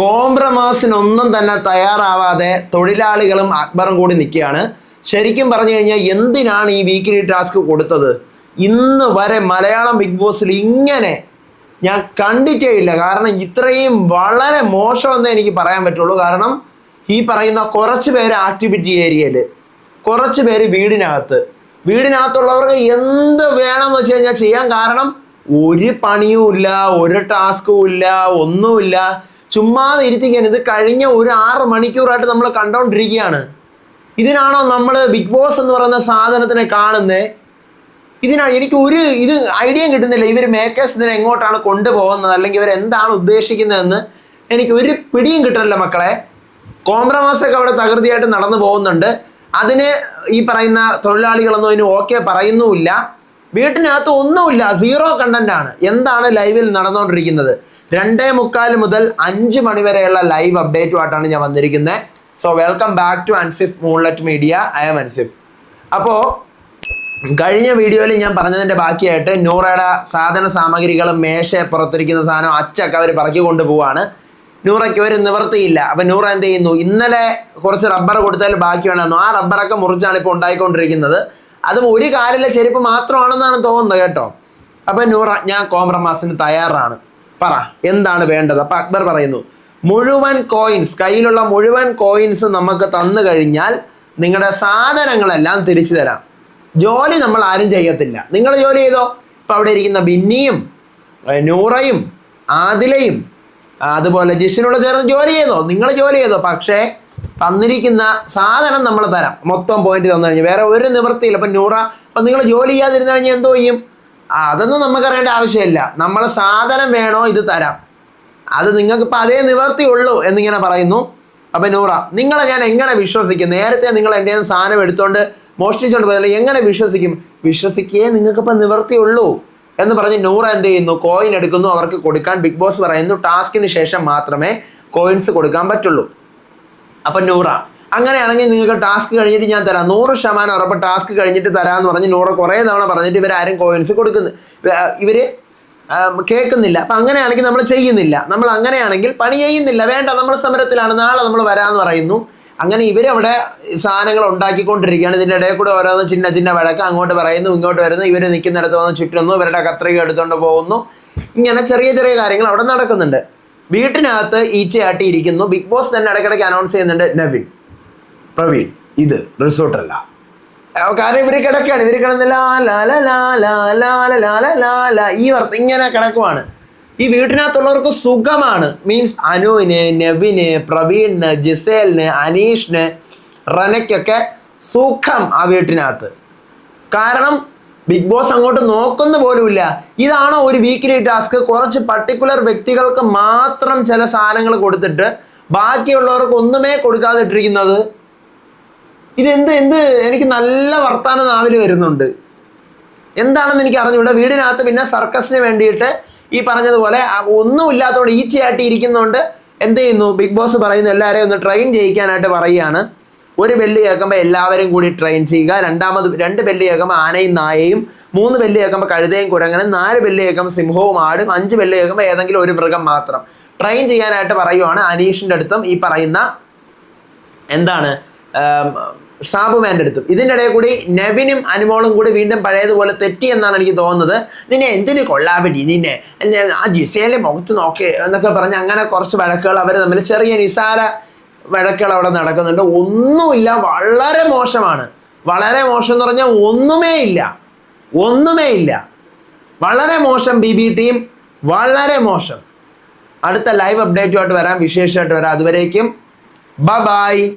കോംപ്രമൈസിനൊന്നും തന്നെ തയ്യാറാവാതെ തൊഴിലാളികളും അക്ബറും കൂടി നിൽക്കുകയാണ്. ശരിക്കും പറഞ്ഞു കഴിഞ്ഞാൽ എന്തിനാണ് ഈ വീക്കിലി ടാസ്ക് കൊടുത്തത്? ഇന്ന് വരെ മലയാളം ബിഗ് ബോസിൽ ഇങ്ങനെ ഞാൻ കണ്ടിട്ടേ ഇല്ല. കാരണം ഇത്രയും വളരെ മോശമെന്നേ എനിക്ക് പറയാൻ പറ്റുള്ളൂ. കാരണം ഈ പറയുന്ന കുറച്ച് പേര് ആക്ടിവിറ്റി ഏരിയയിൽ കുറച്ച് പേര് വീടിനകത്ത്. വീടിനകത്തുള്ളവർക്ക് എന്ത് വേണമെന്ന് വെച്ച് കഴിഞ്ഞാൽ ചെയ്യാൻ കാരണം ഒരു പണിയും ഇല്ല ഒരു ടാസ്കും ഇല്ല ഒന്നുമില്ല. ചുമ്മാതെ ഇരുത്തിക്കാൻ ഇത് കഴിഞ്ഞ ഒരു ആറ് മണിക്കൂറായിട്ട് നമ്മൾ കണ്ടോണ്ടിരിക്കുകയാണ്. ഇതിനാണോ നമ്മൾ ബിഗ് ബോസ് എന്ന് പറയുന്ന സാധനത്തിനെ കാണുന്നത് ഇതിനാണ് എനിക്ക് ഒരു ഇത് ഐഡിയ കിട്ടുന്നില്ല. ഇവർ മേക്കേഴ്സ് എങ്ങോട്ടാണ് കൊണ്ടുപോകുന്നത്? അല്ലെങ്കിൽ ഇവർ എന്താണ് ഉദ്ദേശിക്കുന്നതെന്ന് എനിക്ക് ഒരു പിടിയും കിട്ടുന്നില്ല മക്കളെ. കോംപ്രമൈസ് ഒക്കെ അവിടെ തകൃതിയായിട്ട് നടന്നു പോകുന്നുണ്ട്. അതിന് ഈ പറയുന്ന തൊഴിലാളികളൊന്നും അതിന് ഓക്കെ പറയുന്നുമില്ല. വീട്ടിനകത്ത് ഒന്നുമില്ല. സീറോ കണ്ടന്റ് ആണ്. എന്താണ് ലൈവിൽ നടന്നുകൊണ്ടിരിക്കുന്നത് രണ്ടേ മുക്കാൽ മുതൽ അഞ്ച് മണി വരെയുള്ള ലൈവ് അപ്ഡേറ്റുമായിട്ടാണ് ഞാൻ വന്നിരിക്കുന്നത് so welcome back to Ansif moonlet media I M Ansif അപ്പോൾ കഴിഞ്ഞ വീഡിയോയിൽ ഞാൻ പറഞ്ഞതിന്റെ ബാക്കിയായിട്ട് നൂറയുടെ സാധന സാമഗ്രികളും മേശ പുറത്തിരിക്കുന്ന സാധനം അച്ചൊക്കെ അവർ പറക്കി കൊണ്ടുപോവാണ്. നൂറയ്ക്ക് ഒരു നിവർത്തിയില്ല. അപ്പൊ നൂറ എന്ത് ചെയ്യുന്നു? ഇന്നലെ കുറച്ച് റബ്ബർ കൊടുത്താൽ ബാക്കി വേണമെന്നു ആ റബ്ബറൊക്കെ മുറിച്ചാണ് ഇപ്പോൾ ഉണ്ടായിക്കൊണ്ടിരിക്കുന്നത്. അതും ഒരു കാലിലെ ചെരുപ്പ് മാത്രമാണെന്നാണ് തോന്നുന്നത് കേട്ടോ. അപ്പൊ നൂറ ഞാൻ കോംപ്രമൈസിന് തയ്യാറാണ്. പറ എന്താണ് വേണ്ടത്? അപ്പൊ അക്ബർ പറയുന്നു മുഴുവൻ കോയിൻസ് കയ്യിലുള്ള മുഴുവൻ കോയിൻസ് നമുക്ക് തന്നു കഴിഞ്ഞാൽ നിങ്ങളുടെ സാധനങ്ങളെല്ലാം തിരിച്ചു തരാം. ജോലി നമ്മൾ ആരും ചെയ്യത്തില്ല. നിങ്ങൾ ജോലി ചെയ്തോ? ഇപ്പം അവിടെ ഇരിക്കുന്ന ബിന്നിയും നൂറയും ആദിലയും അതുപോലെ ജിഷിനോട് ചേർന്ന് ജോലി ചെയ്തോ? നിങ്ങൾ ജോലി ചെയ്തോ? പക്ഷേ തന്നിരിക്കുന്ന സാധനം നമ്മൾ തരാം. മൊത്തം പോയിന്റ് തന്നു കഴിഞ്ഞാൽ വേറെ ഒരു നിവൃത്തിയില്ല. അപ്പം നൂറ അപ്പം നിങ്ങൾ ജോലി ചെയ്യാതിരുന്നു കഴിഞ്ഞാൽ എന്തോ ചെയ്യും? അതൊന്നും നമുക്കറിയേണ്ട ആവശ്യമില്ല. നമ്മൾ സാധനം വേണോ ഇത് തരാം. അത് നിങ്ങൾക്ക് ഇപ്പം അതേ നിവർത്തിയുള്ളൂ എന്നിങ്ങനെ പറയുന്നു. അപ്പം നൂറ നിങ്ങളെ ഞാൻ എങ്ങനെ വിശ്വസിക്കും? നേരത്തെ നിങ്ങൾ എന്റെ സാധനം എടുത്തോണ്ട് മോഷ്ടിച്ചോണ്ട് പോയതല്ലേ എങ്ങനെ വിശ്വസിക്കും? വിശ്വസിക്കേ നിങ്ങൾക്കിപ്പോൾ നിവർത്തിയുള്ളൂ എന്ന് പറഞ്ഞ് നൂറ എന്ത് ചെയ്യുന്നു? കോയിൻ എടുക്കുന്നു അവർക്ക് കൊടുക്കാൻ ബിഗ് ബോസ് പറയുന്നു. ടാസ്കിന് ശേഷം മാത്രമേ കോയിൻസ് കൊടുക്കാൻ പറ്റുള്ളൂ. അപ്പം നൂറ അങ്ങനെയാണെങ്കിൽ നിങ്ങൾക്ക് ടാസ്ക് കഴിഞ്ഞിട്ട് ഞാൻ തരാം. നൂറ് ശതമാനം ഉറപ്പ് ടാസ്ക് കഴിഞ്ഞിട്ട് തരാമെന്ന് പറഞ്ഞ് നൂറ് കുറേ തവണ പറഞ്ഞിട്ട് ഇവരാരും കോയിൻസ് കൊടുക്കുന്നു. ഇവർ കേൾക്കുന്നില്ല. അപ്പം അങ്ങനെയാണെങ്കിൽ നമ്മൾ ചെയ്യുന്നില്ല. നമ്മൾ അങ്ങനെയാണെങ്കിൽ പണി ചെയ്യുന്നില്ല. വേണ്ട നമ്മൾ സമരത്തിലാണ്. നാളെ നമ്മൾ വരാമെന്ന് പറയുന്നു. അങ്ങനെ ഇവരവിടെ സാധനങ്ങൾ ഉണ്ടാക്കിക്കൊണ്ടിരിക്കുകയാണ്. ഇതിന്റെ ഇടയിൽ കൂടെ ഓരോന്ന് ചിന്ന ചിന്ന വഴക്ക് അങ്ങോട്ട് പറയുന്നു ഇങ്ങോട്ട് വരുന്നു. ഇവർ നിൽക്കുന്നിടത്ത് വന്ന് ചുറ്റുന്നു. ഇവരുടെ കത്രിക എടുത്തുകൊണ്ട് പോകുന്നു. ഇങ്ങനെ ചെറിയ ചെറിയ കാര്യങ്ങൾ അവിടെ നടക്കുന്നുണ്ട്. വീട്ടിനകത്ത് ഈച്ചയാട്ടി ഇരിക്കുന്നു ബിഗ് ബോസ് തന്നെ ഇടയ്ക്കിടയ്ക്ക് അനൗൺസ് ചെയ്യുന്നുണ്ട് നവിൻ. പ്രവീൺ ഇത് റിസോർട്ട് കാരണം ഇവർ കിടക്കുകയാണ് ഇവർ കിടന്ന് ഈ വർത്ത ഇങ്ങനെ കിടക്കുവാണ് ഈ വീട്ടിനകത്തുള്ളവർക്ക് സുഖമാണ് മീൻസ് അനുവിന് നെവിന് പ്രവീണിന് ജിസേലിന് അനീഷിന് റനയ്ക്കൊക്കെ സുഖം ആ വീട്ടിനകത്ത് കാരണം ബിഗ് ബോസ് അങ്ങോട്ട് നോക്കുന്ന പോലുമില്ല ഇതാണോ ഒരു വീക്കിലി ടാസ്ക് കുറച്ച് പർട്ടിക്കുലർ വ്യക്തികൾക്ക് മാത്രം ചില സാധനങ്ങൾ കൊടുത്തിട്ട് ബാക്കിയുള്ളവർക്ക് ഒന്നുമേ കൊടുക്കാതെ ഇട്ടിരിക്കുന്നത് ഇതെന്ത് എന്ത്? എനിക്ക് നല്ല വർത്താനം നാവിൽ വരുന്നുണ്ട്. എന്താണെന്ന് എനിക്ക് അറിഞ്ഞൂടെ വീടിനകത്ത് പിന്നെ സർക്കസിന് വേണ്ടിയിട്ട് ഈ പറഞ്ഞതുപോലെ ഒന്നും ഒന്നുമില്ലാത്തതുകൊണ്ട് ഈച്ചയായിട്ട് ഇരിക്കുന്നതുകൊണ്ട് എന്ത് ചെയ്യുന്നു? ബിഗ് ബോസ് പറയുന്നു എല്ലാവരെയും ഒന്ന് ട്രെയിൻ ചെയ്യിക്കാനായിട്ട് പറയുകയാണ്. ഒരു ബെല്ല് കേൾക്കുമ്പോൾ എല്ലാവരും കൂടി ട്രെയിൻ ചെയ്യുക. രണ്ടാമത് രണ്ട് ബെല്ല് കേൾക്കുമ്പോൾ ആനയും നായയും മൂന്ന് ബെല്ല് കേൾക്കുമ്പോൾ കഴുതയും കുരങ്ങനും നാല് ബെല്ല് കേൾക്കുമ്പോൾ സിംഹവും ആടും അഞ്ച് ബെല്ല് കേൾക്കുമ്പോൾ ഏതെങ്കിലും ഒരു മൃഗം മാത്രം. ട്രെയിൻ ചെയ്യാനായിട്ട് പറയുവാണ് അനീഷിന്റെ അടുത്തും ഈ പറയുന്ന എന്താണ് സാബുമാന്റെ അടുത്തും. ഇതിന്റെ ഇടയിൽ കൂടി നെവിനും അനുമോളും കൂടി വീണ്ടും പഴയതുപോലെ തെറ്റി എന്നാണ് എനിക്ക് തോന്നുന്നത്. നിന്നെ എന്തിനു കൊള്ളാവിടി നിന്നെ? ആ ജിസേലെ മുഖത്ത് നോക്കി എന്നൊക്കെ പറഞ്ഞ് അങ്ങനെ കുറച്ച് വഴക്കുകൾ അവർ തമ്മിൽ ചെറിയ നിസാര വഴക്കുകൾ അവിടെ നടക്കുന്നുണ്ട്. ഒന്നുമില്ല വളരെ മോശമാണ്. വളരെ മോശം എന്ന് പറഞ്ഞാൽ ഒന്നുമേ ഇല്ല. ഒന്നുമേ ഇല്ല. വളരെ മോശം ബി ബി ടീം വളരെ മോശം. അടുത്ത ലൈവ് അപ്ഡേറ്റുമായിട്ട് വരാം വിശേഷമായിട്ട് വരാം. അതുവരേക്കും ബ ബായ്